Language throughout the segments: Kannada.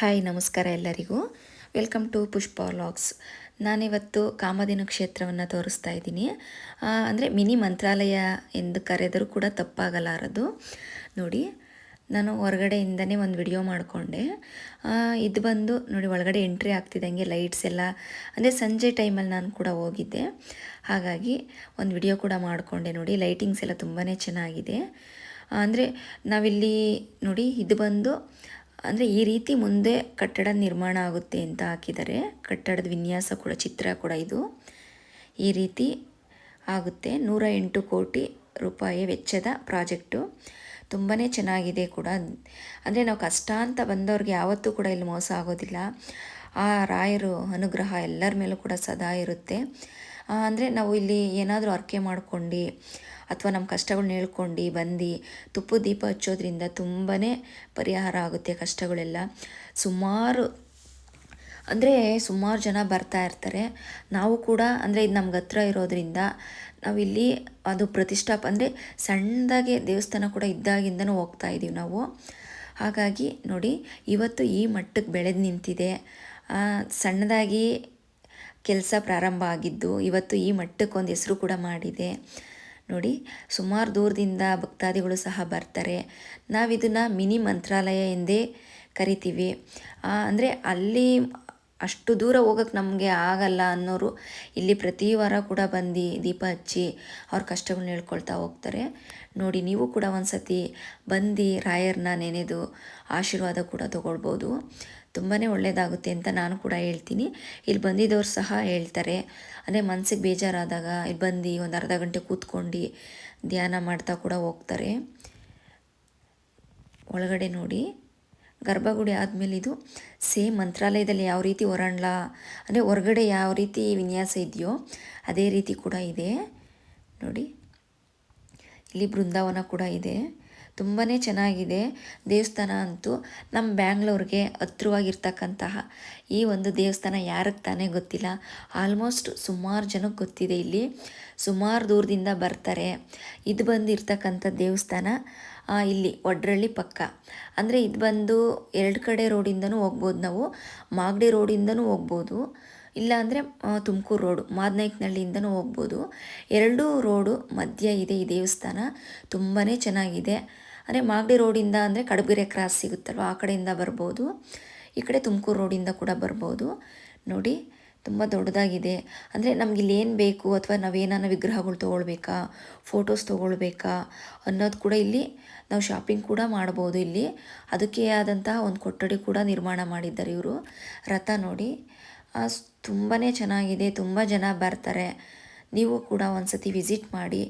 ಹಾಯ್, ನಮಸ್ಕಾರ ಎಲ್ಲರಿಗೂ. ವೆಲ್ಕಮ್ ಟು ಪುಷ್ಪ ವ್ಲಾಗ್ಸ್ ನಾನಿವತ್ತು ಕಾಮಧೇನು ಕ್ಷೇತ್ರವನ್ನು ತೋರಿಸ್ತಾ ಇದ್ದೀನಿ. ಅಂದರೆ ಮಿನಿ ಮಂತ್ರಾಲಯ ಎಂದು ಕರೆದರೂ ಕೂಡ ತಪ್ಪಾಗಲಾರದು. ನೋಡಿ, ನಾನು ಹೊರಗಡೆಯಿಂದನೇ ಒಂದು ವಿಡಿಯೋ ಮಾಡಿಕೊಂಡೆ. ಇದು ಬಂದು ನೋಡಿ, ಒಳಗಡೆ ಎಂಟ್ರಿ ಆಗ್ತಿದ್ದಂಗೆ ಲೈಟ್ಸ್ ಎಲ್ಲ, ಅಂದರೆ ಸಂಜೆ ಟೈಮಲ್ಲಿ ನಾನು ಕೂಡ ಹೋಗಿದ್ದೆ. ಹಾಗಾಗಿ ಒಂದು ವಿಡಿಯೋ ಕೂಡ ಮಾಡಿಕೊಂಡೆ ನೋಡಿ, ಲೈಟಿಂಗ್ಸ್ ಎಲ್ಲ ತುಂಬಾ ಚೆನ್ನಾಗಿದೆ. ಅಂದರೆ ನಾವಿಲ್ಲಿ ನೋಡಿ, ಇದು ಬಂದು ಅಂದರೆ ಈ ರೀತಿ ಮುಂದೆ ಕಟ್ಟಡ ನಿರ್ಮಾಣ ಆಗುತ್ತೆ ಅಂತ ಹಾಕಿದ್ದಾರೆ. ಕಟ್ಟಡದ ವಿನ್ಯಾಸ ಕೂಡ, ಚಿತ್ರ ಕೂಡ ಇದು. ಈ ರೀತಿ ಆಗುತ್ತೆ. ನೂರ ಎಂಟು ಕೋಟಿ ರೂಪಾಯಿ ವೆಚ್ಚದ ಪ್ರಾಜೆಕ್ಟು. ತುಂಬಾ ಚೆನ್ನಾಗಿದೆ ಕೂಡ. ಅಂದರೆ ನಾವು ಕಷ್ಟ ಅಂತ ಬಂದವ್ರಿಗೆ ಯಾವತ್ತೂ ಕೂಡ ಇಲ್ಲಿ ಮೋಸ ಆಗೋದಿಲ್ಲ. ಆ ರಾಯರು ಅನುಗ್ರಹ ಎಲ್ಲರ ಮೇಲೂ ಕೂಡ ಸದಾ ಇರುತ್ತೆ. ಅಂದರೆ ನಾವು ಇಲ್ಲಿ ಏನಾದರೂ ಅರ್ಕೆ ಮಾಡ್ಕೊಂಡು ಅಥವಾ ನಮ್ಮ ಕಷ್ಟಗಳನ್ನ ಹೇಳ್ಕೊಂಡು ಬಂದು ತುಪ್ಪ ದೀಪ ಹಚ್ಚೋದ್ರಿಂದ ತುಂಬಾ ಪರಿಹಾರ ಆಗುತ್ತೆ ಕಷ್ಟಗಳೆಲ್ಲ. ಸುಮಾರು, ಅಂದರೆ ಸುಮಾರು ಜನ ಬರ್ತಾ ಇರ್ತಾರೆ. ನಾವು ಕೂಡ, ಅಂದರೆ ಇದು ನಮ್ಗೆ ಹತ್ರ ಇರೋದ್ರಿಂದ ನಾವಿಲ್ಲಿ ಅದು ಪ್ರತಿಷ್ಠಾಪ, ಅಂದರೆ ಸಣ್ಣದಾಗೆ ದೇವಸ್ಥಾನ ಕೂಡ ಇದ್ದಾಗಿಂದನೂ ಹೋಗ್ತಾ ಇದ್ದೀವಿ ನಾವು. ಹಾಗಾಗಿ ನೋಡಿ, ಇವತ್ತು ಈ ಮಟ್ಟಕ್ಕೆ ಬೆಳೆದು ನಿಂತಿದೆ. ಸಣ್ಣದಾಗಿ ಕೆಲಸ ಪ್ರಾರಂಭ ಆಗಿದ್ದು ಇವತ್ತು ಈ ಮಟ್ಟಕ್ಕೆ ಒಂದು ಹೆಸರು ಕೂಡ ಮಾಡಿದೆ. ನೋಡಿ ಸುಮಾರು ದೂರದಿಂದ ಭಕ್ತಾದಿಗಳು ಸಹ ಬರ್ತಾರೆ. ನಾವಿದನ್ನು ಮಿನಿ ಮಂತ್ರಾಲಯ ಎಂದೇ ಕರಿತೀವಿ. ಅಂದರೆ ಅಲ್ಲಿ ಅಷ್ಟು ದೂರ ಹೋಗಕ್ಕೆ ನಮಗೆ ಆಗಲ್ಲ ಅನ್ನೋರು ಇಲ್ಲಿ ಪ್ರತಿ ವಾರ ಕೂಡ ಬಂದು ದೀಪ ಹಚ್ಚಿ ಅವ್ರ ಕಷ್ಟಗಳನ್ನ ಹೇಳ್ಕೊಳ್ತಾ ಹೋಗ್ತಾರೆ. ನೋಡಿ, ನೀವು ಕೂಡ ಒಂದು ಸತಿ ಬಂದು ರಾಯರನ್ನ ನೆನೆದು ಆಶೀರ್ವಾದ ಕೂಡ ತಗೊಳ್ಬೋದು. ತುಂಬಾ ಒಳ್ಳೆಯದಾಗುತ್ತೆ ಅಂತ ನಾನು ಕೂಡ ಹೇಳ್ತೀನಿ. ಇಲ್ಲಿ ಬಂದಿದ್ದವ್ರು ಸಹ ಹೇಳ್ತಾರೆ. ಅಂದರೆ ಮನಸ್ಸಿಗೆ ಬೇಜಾರಾದಾಗ ಇಲ್ಲಿ ಬಂದು ಒಂದು ಅರ್ಧ ಗಂಟೆ ಕೂತ್ಕೊಂಡು ಧ್ಯಾನ ಮಾಡ್ತಾ ಕೂಡ ಹೋಗ್ತಾರೆ. ಒಳಗಡೆ ನೋಡಿ. ಗರ್ಭಗುಡಿ ಆದಮೇಲೆ ಇದು ಸೇಮ್ ಮಂತ್ರಾಲಯದಲ್ಲಿ ಯಾವ ರೀತಿ ಹೊರಾಂಡ್ಲ ಅಂದರೆ ಹೊರಗಡೆ ಯಾವ ರೀತಿ ವಿನ್ಯಾಸ ಇದೆಯೋ ಅದೇ ರೀತಿ ಕೂಡ ಇದೆ. ನೋಡಿ, ಇಲ್ಲಿ ಬೃಂದಾವನ ಕೂಡ ಇದೆ. ತುಂಬಾ ಚೆನ್ನಾಗಿದೆ. ದೇವಸ್ಥಾನ ಅಂತೂ ನಮ್ಮ ಬ್ಯಾಂಗ್ಳೂರಿಗೆ ಹತ್ರವಾಗಿರ್ತಕ್ಕಂತಹ ಈ ಒಂದು ದೇವಸ್ಥಾನ ಯಾರಿಗೆ ತಾನೇ ಗೊತ್ತಿಲ್ಲ. ಆಲ್ಮೋಸ್ಟ್ ಸುಮಾರು ಜನಕ್ಕೆ ಗೊತ್ತಿದೆ ಇಲ್ಲಿ. ಸುಮಾರು ದೂರದಿಂದ ಬರ್ತಾರೆ. ಇದು ಬಂದಿರ್ತಕ್ಕಂಥ ದೇವಸ್ಥಾನ. ಇಲ್ಲಿ ಒಡ್ರಳ್ಳಿ ಪಕ್ಕ. ಅಂದರೆ ಇದು ಬಂದು ಎರಡು ಕಡೆ ರೋಡಿಂದನೂ ಹೋಗ್ಬೋದು ನಾವು. ಮಾಗಡಿ ರೋಡಿಂದನೂ ಹೋಗ್ಬೋದು. ಇಲ್ಲಾಂದರೆ ತುಮಕೂರು ರೋಡು ಮಾದನಾಯ್ಕನಹಳ್ಳಿಯಿಂದನೂ ಹೋಗ್ಬೋದು. ಎರಡೂ ರೋಡು ಮಧ್ಯ ಇದೆ ಈ ದೇವಸ್ಥಾನ. ತುಂಬಾ ಚೆನ್ನಾಗಿದೆ. ಅಂದರೆ ಮಾಗಡಿ ರೋಡಿಂದ ಅಂದರೆ ಕಡಬಿರೆ ಕ್ರಾಸ್ ಸಿಗುತ್ತಲ್ವ? ಆ ಕಡೆಯಿಂದ ಬರ್ಬೋದು. ಈ ಕಡೆ ತುಮಕೂರು ರೋಡಿಂದ ಕೂಡ ಬರ್ಬೋದು. ನೋಡಿ ತುಂಬ ದೊಡ್ಡದಾಗಿದೆ. ಅಂದರೆ ನಮ್ಗೆ ಇಲ್ಲಿ ಏನು ಬೇಕು ಅಥವಾ ನಾವೇನಾನ ವಿಗ್ರಹಗಳು ತೊಗೊಳ್ಬೇಕಾ? ಫೋಟೋಸ್ ತೊಗೊಳ್ಬೇಕಾ? ಅನ್ನೋದು ಕೂಡ ಇಲ್ಲಿ ನಾವು ಶಾಪಿಂಗ್ ಕೂಡ ಮಾಡ್ಬೋದು ಇಲ್ಲಿ. ಅದಕ್ಕೆ ಆದಂತಹ ಒಂದು ಕೊಠಡಿ ಕೂಡ ನಿರ್ಮಾಣ ಮಾಡಿದ್ದಾರೆ ಇವರು. ರಥ ನೋಡಿ. ತುಂಬಾ ಚೆನ್ನಾಗಿದೆ. ತುಂಬ ಜನ ಬರ್ತಾರೆ. ನೀವು ಕೂಡ ಒಂದು ಸತಿ ವಿಸಿಟ್ ಮಾಡಿ.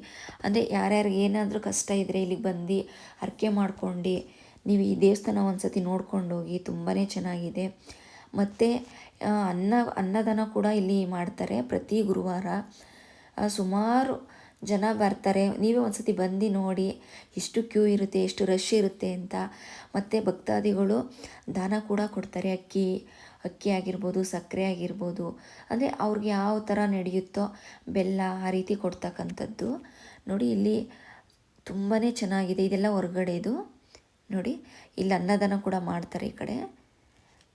ಅಂದರೆ ಯಾರ್ಯಾರಿಗೆ ಏನಾದರೂ ಕಷ್ಟ ಇದ್ದರೆ ಇಲ್ಲಿಗೆ ಬಂದು ಅರ್ಕೆ ಮಾಡ್ಕೊಂಡು, ನೀವು ಈ ದೇವಸ್ಥಾನ ಒಂದು ಸತಿ ನೋಡ್ಕೊಂಡೋಗಿ ತುಂಬಾ ಚೆನ್ನಾಗಿದೆ. ಮತ್ತು ಅನ್ನ, ಅನ್ನದಾನ ಕೂಡ ಇಲ್ಲಿ ಮಾಡ್ತಾರೆ ಪ್ರತಿ ಗುರುವಾರ. ಸುಮಾರು ಜನ ಬರ್ತಾರೆ. ನೀವೇ ಒಂದು ಸತಿ ಬಂದು ನೋಡಿ ಎಷ್ಟು ಕ್ಯೂ ಇರುತ್ತೆ ಎಷ್ಟು ರಶ್ ಇರುತ್ತೆ ಅಂತ. ಮತ್ತು ಭಕ್ತಾದಿಗಳು ದಾನ ಕೂಡ ಕೊಡ್ತಾರೆ. ಅಕ್ಕಿ ಅಕ್ಕಿ ಆಗಿರ್ಬೋದು, ಸಕ್ಕರೆ ಆಗಿರ್ಬೋದು. ಅಂದರೆ ಅವ್ರಿಗೆ ಯಾವ ಥರ ನಡೆಯುತ್ತೋ ಬೆಲ್ಲ ಆ ರೀತಿ ಕೊಡ್ತಕ್ಕಂಥದ್ದು. ನೋಡಿ, ಇಲ್ಲಿ ತುಂಬಾ ಚೆನ್ನಾಗಿದೆ. ಇದೆಲ್ಲ ಹೊರಗಡೆದು. ನೋಡಿ, ಇಲ್ಲಿ ಅನ್ನದಾನ ಕೂಡ ಮಾಡ್ತಾರೆ ಈ ಕಡೆ.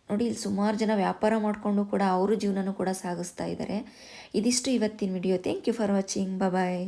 ನೋಡಿ, ಇಲ್ಲಿ ಸುಮಾರು ಜನ ವ್ಯಾಪಾರ ಮಾಡಿಕೊಂಡು ಕೂಡ ಅವರು ಜೀವನನೂ ಕೂಡ ಸಾಗಿಸ್ತಾ ಇದ್ದಾರೆ. ಇದಿಷ್ಟು ಇವತ್ತಿನ video thank you for watching bye